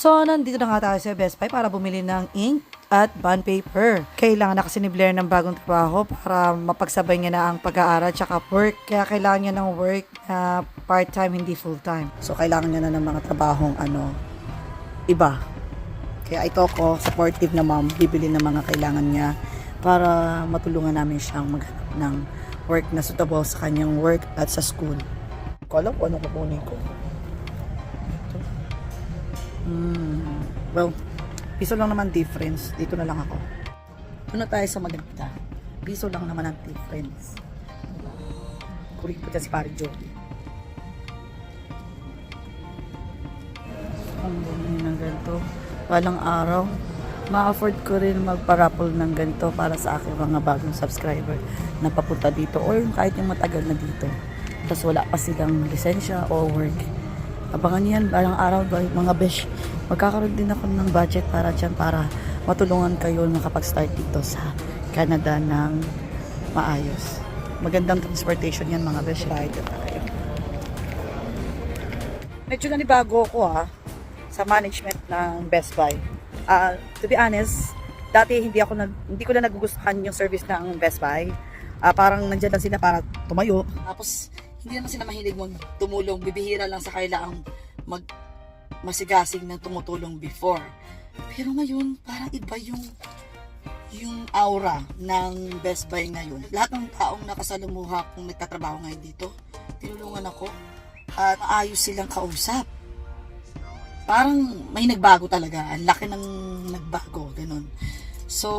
So, nandito na nga tayo sa Best Buy para bumili ng ink at bond paper. Kailangan na kasi ni Blair ng bagong trabaho para mapagsabay niya na ang pag-aaral tsaka work. Kaya kailangan niya ng work na part-time, hindi full-time. So, kailangan niya na ng mga trabahong ano, iba. Kaya ito ko, supportive na mom, bibili ng mga kailangan niya para matulungan namin siyang maghanap ng work na suitable sa kanyang work at sa school. Ko alam kung ano kukunin ko. Hmm. Well, piso lang naman difference. Dito na lang ako. Doon na tayo sa maganda. Piso lang naman ang difference. Kulit pa dyan si Pari Joey. Ang bumili ng ganito. Walang araw. Ma-afford ko rin magpa-raffle ng ganito para sa aking mga bagong subscriber na papunta dito or kahit yung matagal na dito. Tapos wala pa silang lisensya o work. Abangan yan, balang araw mga besh. Magkakaroon din ako ng budget para dyan para matulungan kayo makapag-start dito sa Canada ng maayos. Magandang transportation yan mga besh. Ride tayo. Medyo nanibago ako ha sa management ng Best Buy. Ah, to be honest, dati hindi ako nag hindi ko na nagugustuhan yung service ng Best Buy. Ah, parang nandiyan lang sila para tumayo. Tapos hindi naman sila mahilig mag tumulong. Bibihira lang sa kanila ang mag masigasig na tumutulong before. Pero ngayon, parang iba yung yung aura ng Best Buy ngayon. Lahat ng taong nakasalumuha kung nagtatrabaho ngayon dito, tinulungan ako at maayos silang kausap parang may nagbago talaga. Ang laki ng nagbago, ganun. So,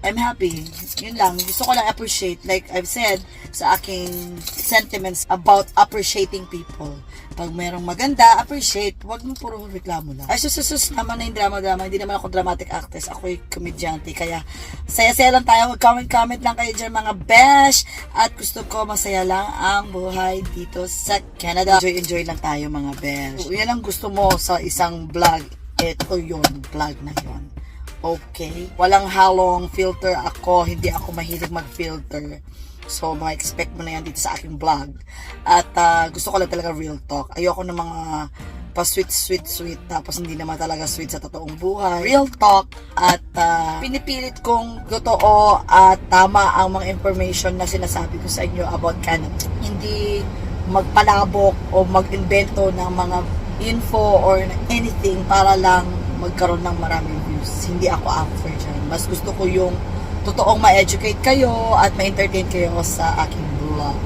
I'm happy. Yun lang. Gusto ko lang appreciate. Like I've said sa aking sentiments about appreciating people. Pag merong maganda, appreciate. Huwag mo puro reklamo lang. Ay, sususus naman na yung drama-drama. Hindi naman ako dramatic actress. Ako'y komedyante. Kaya, saya-saya lang tayo. Mag-comment-comment lang kayo dyan mga besh. At gusto ko masaya lang ang buhay dito sa Canada. Enjoy-enjoy lang tayo mga besh. Kung yan ang gusto mo sa isang vlog, ito yun. Vlog na yun. Okay? Walang halong filter ako. Hindi ako mahilig mag-filter. So, mga expect mo na yan dito sa aking vlog. At ah, gusto ko lang talaga real talk. Ayoko ng mga pa sweet, sweet. Tapos hindi naman talaga sweet sa totoong buhay. Real talk. At ah, pinipilit kong totoo at tama ang mga information na sinasabi ko sa inyo about Canada. Hindi magpalabok o mag-invento ng mga info or anything para lang magkaroon ng maraming views. Hindi ako after dyan. Mas gusto ko yung totoong ma-educate kayo at ma-entertain kayo sa aking vlog.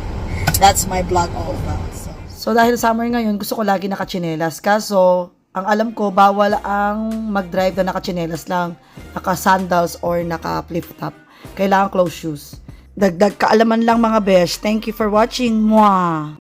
That's my vlog all about. So, so dahil summer ngayon, gusto ko lagi nakachinelas. Kaso, ang alam ko, bawal ang mag-drive na nakachinelas lang, naka-sandals or naka-flip-top. Kailangan close shoes. Dagdag kaalaman lang mga besh. Thank you for watching. Mwah!